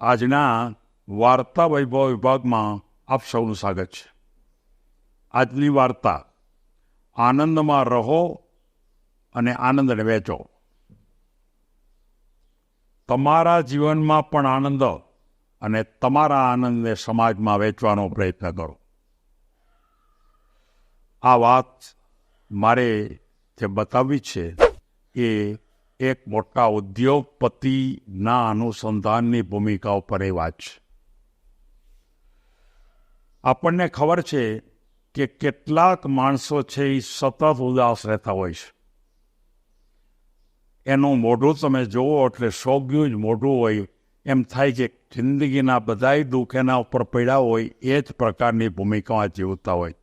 આજના વાર્તા વૈભવ વિભાગમાં આપ સૌનું સ્વાગત છે. આજની વાર્તા આનંદમાં રહો અને આનંદને વેચો તમારા જીવનમાં પણ આનંદ અને તમારા આનંદને સમાજમાં વેચવાનો પ્રયત્ન કરો. આ વાત મારે જે બતાવવી છે એ એક મોટા ઉદ્યોગપતિના અનુસંધાનની ભૂમિકા ઉપર એ વાત છે. આપણને ખબર છે કે કેટલાક માણસો છે એ સતત ઉદાસ રહેતા હોય છે. એનું મોઢું તમે જુઓ એટલે સોગ્યું જ મોઢું હોય, એમ થાય કે જિંદગીના બધાય દુઃખ એના ઉપર પડ્યા હોય, એ જ પ્રકારની ભૂમિકામાં જીવતા હોય.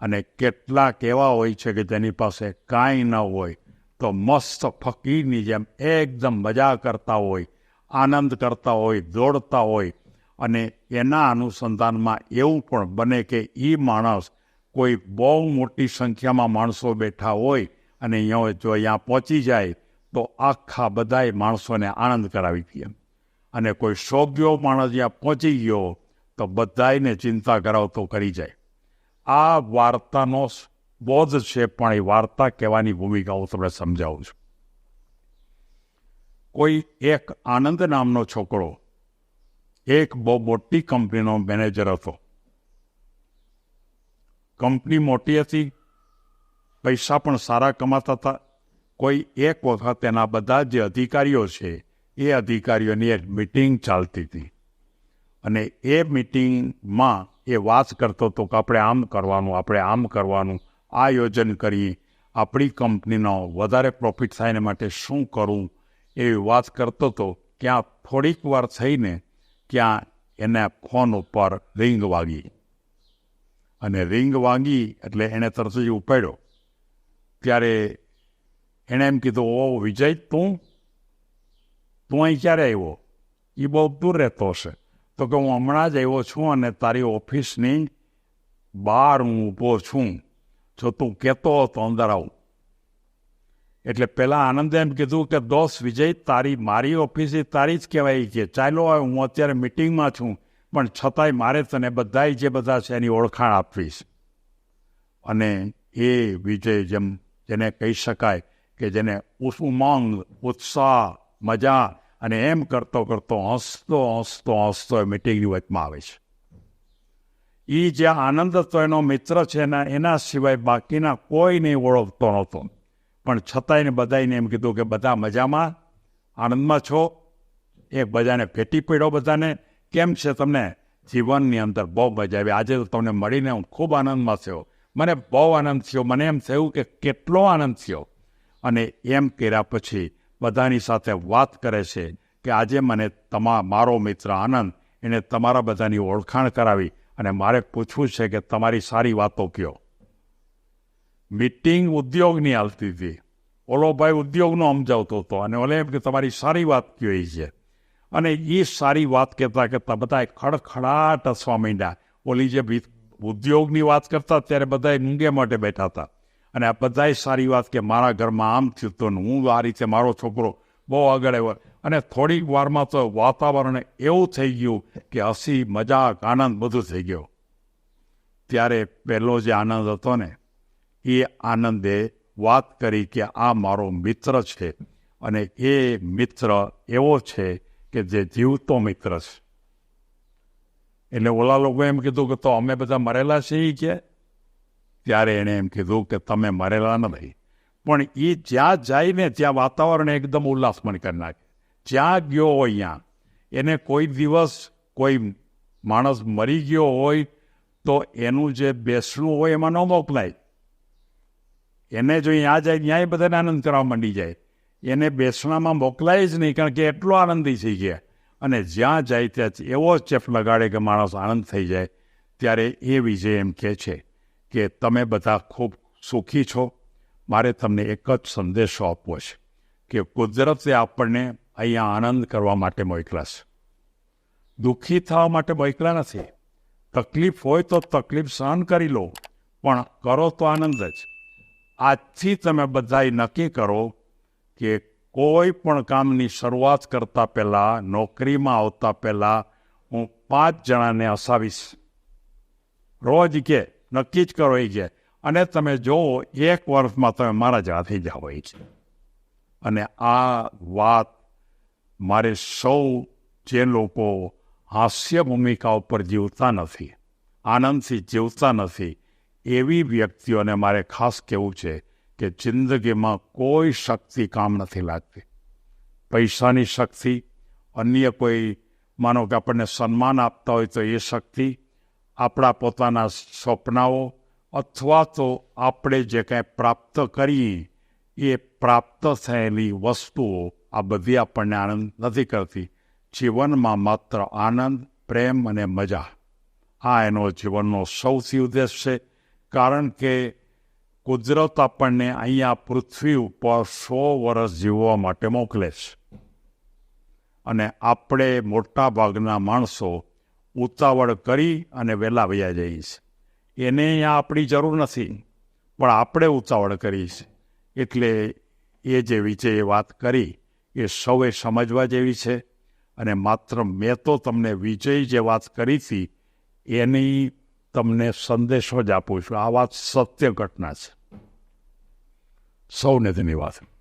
અને કેટલાક એવા હોય છે કે જેની પાસે કાંઈ ન હોય. તો મસ્ત ફકીરની જેમ એકદમ મજા કરતા હોય, આનંદ કરતા હોય, દોડતા હોય. અને એના અનુસંધાનમાં એવું પણ બને કે એ માણસ કોઈ બહુ મોટી સંખ્યામાં માણસો બેઠા હોય અને અહીંયા જો અહીંયા પહોંચી જાય, તો આખા બધાય માણસોને આનંદ કરાવી દે. અને કોઈ સોગ્યો માણસ જ્યાં પહોંચી ગયો, તો બધાયને ચિંતા કરાવતો કરી જાય. આ વાર્તાનો બોધ છે, પણ એ વાર્તા કહેવાની ભૂમિકા હું તમને સમજાવું છું. કોઈ એક આનંદ નામનો છોકરો એક બહુ મોટી કંપનીનો મેનેજર હતો. કંપની મોટી હતી, પૈસા પણ સારા કમાતા હતા. કોઈ એક વખત એના બધા જે અધિકારીઓ છે, એ અધિકારીઓની એક મિટિંગ ચાલતી હતી. અને એ મિટિંગમાં એ વાત કરતો હતો કે આપણે આમ કરવાનું, આપણે આમ કરવાનું. આયોજન કરી આપણી કંપનીનો વધારે પ્રોફિટ થાય એના માટે શું કરવું એવી વાત કરતો હતો ત્યાં થોડીક વાર થઈને ત્યાં એને ફોન ઉપર રિંગ વાગી. અને રિંગ વાગી એટલે એણે તરત જ ઉપાડ્યો. ત્યારે એણે એમ કીધું, ઓ વિજય, તું? તું અહીં ક્યારે આવ્યો? એ બહુ દૂર રહેતો હશે. તો કે હું હમણાં જ આવ્યો છું અને તારી ઓફિસની બહાર હું ઊભો છું. જો તું કહેતો હતો અંદર આવું. એટલે પેલા આનંદે એમ કીધું કે, દોસ્ત વિજય, તારી મારી ઓફિસે તારી જ કહેવાય છે. ચાલો હું અત્યારે મિટિંગમાં છું, પણ છતાંય મારે તને બધાય જે બધા છે એની ઓળખાણ આપવીશ. અને એ વિજય જેમ જેને કહી શકાય કે જેને ઉમંગ, ઉત્સાહ, મજા અને એમ કરતો કરતો હસતો હસતો હસતો મિટિંગની વચમાં આવે છે. એ જે આનંદ હતો એનો મિત્ર છે ને, એના સિવાય બાકીના કોઈને ઓળખતો નહોતો. પણ છતાંય બધાને એમ કીધું કે બધા મજામાં? આનંદમાં છો? એક બધાને ભેટી પડ્યો બધાને. કેમ છે તમને? જીવનની અંદર બહુ મજા આવી. આજે તો તમને મળીને હું ખૂબ આનંદમાં થયો. મને બહુ આનંદ થયો. મને એમ થયું કે કેટલો આનંદ થયો. અને એમ કર્યા પછી બધાની સાથે વાત કરે છે કે આજે મને તમા, મારો મિત્ર આનંદ, એને તમારા બધાની ઓળખાણ કરાવી. અને મારે પૂછવું છે કે તમારી સારી વાતો કયો? મિટિંગ ઉદ્યોગની હાલતી હતી. ઓલો ભાઈ ઉદ્યોગનો સમજાવતો હતો અને ઓલે એમ કે તમારી સારી વાત કયો એ છે? અને એ સારી વાત કહેતા કહેતા બધા ખડખડાટ હસવા માંડ્યા. ઓલી જે ઉદ્યોગની વાત કરતા ત્યારે બધા ઊંઘે માટે બેઠા હતા. અને આ બધાય સારી વાત કે મારા ઘરમાં આમ થયું તો હું આ રીતે મારો છોકરો બહુ આગળ આવ્યો. અને થોડીક વારમાં તો વાતાવરણ એવું થઈ ગયું કે હસી, મજાક, આનંદ બધું થઈ ગયો. ત્યારે પહેલો જે આનંદ હતો ને, એ આનંદે વાત કરી કે આ મારો મિત્ર છે અને એ મિત્ર એવો છે કે જે જીવતો મિત્ર છે. એટલે ઓલા લોકો એમ કીધું કે તો અમે બધા મરેલા છીએ કે? ત્યારે એણે એમ કીધું કે તમે મરેલા નથી. પણ એ જ્યાં જઈને ત્યાં વાતાવરણ એકદમ ઉલ્લાસમય કરી નાખે. જ્યાં ગયો હોય અહીંયા એને કોઈ દિવસ કોઈ માણસ મરી ગયો હોય, તો એનું જે બેસણું હોય એમાં ન મોકલાય. એને જો અહીંયા જાય ત્યાંય બધાને આનંદ કરવા માંડી જાય. એને બેસણામાં મોકલાય જ નહીં, કારણ કે એટલો આનંદી થઈ ગયા. અને જ્યાં જાય ત્યાં એવો ચેપ લગાડે કે માણસ આનંદ થઈ જાય. ત્યારે એ વિજય એમ કહે છે કે તમે બધા ખૂબ સુખી છો. મારે તમને એક જ સંદેશો આપવો છે. કે કુદરતે આપણને અહીંયા આનંદ કરવા માટે મોકલા છે. દુઃખી થવા માટે મોકલા નથી. તકલીફ હોય તો તકલીફ સહન કરી લો, પણ કરો તો આનંદ જ. આજથી તમે બધાએ નક્કી કરો કે કોઈ પણ કામની શરૂઆત કરતા પહેલાં, નોકરીમાં આવતા પહેલાં હું પાંચ જણાને હસાવીશ. રોજ કે નક્કી જ કરો એ કે, અને તમે જુઓ, એક વર્ષમાં તમે મારા જેવા થઈ જાઓ એ છે. અને આ વાત મારે સૌ જે લોકો હાસ્ય ભૂમિકા ઉપર જીવતા નથી, આનંદથી જીવતા નથી, એવી વ્યક્તિઓને મારે ખાસ કહેવું છે કે જિંદગીમાં કોઈ શક્તિ કામ નથી લાગતી. પૈસાની શક્તિ, અન્ય કોઈ, માનો કે આપણને સન્માન આપતા હોય તો એ શક્તિ, આપણા પોતાના સ્વપ્નાઓ અથવા તો આપણે જે કાંઈ પ્રાપ્ત કરીએ એ પ્રાપ્ત થયેલી વસ્તુઓ આ બધી આપણને આનંદ નથી કરતી. જીવનમાં માત્ર આનંદ, પ્રેમ અને મજા. આ એનો જીવનનો સૌથી ઉદ્દેશ છે, કારણ કે કુદરત આપણને અહીંયા પૃથ્વી ઉપર સો વર્ષ જીવવા માટે મોકલે છે. અને આપણે મોટા ભાગના માણસો ઉતાવળ કરી અને વહેલા વયા જઈએ છીએ એને અહીંયા આપણી જરૂર નથી, પણ આપણે ઉતાવળ કરીએ છે એટલે એ જે વિજય વાત કરી, એ સૌએ સમજવા જેવી છે અને માત્ર મેં તો તમને વિજય જે વાત કરી હતી, એની તમને સંદેશો જ આપું છું. આ વાત સત્ય ઘટના છે. સૌને ધન્યવાદ.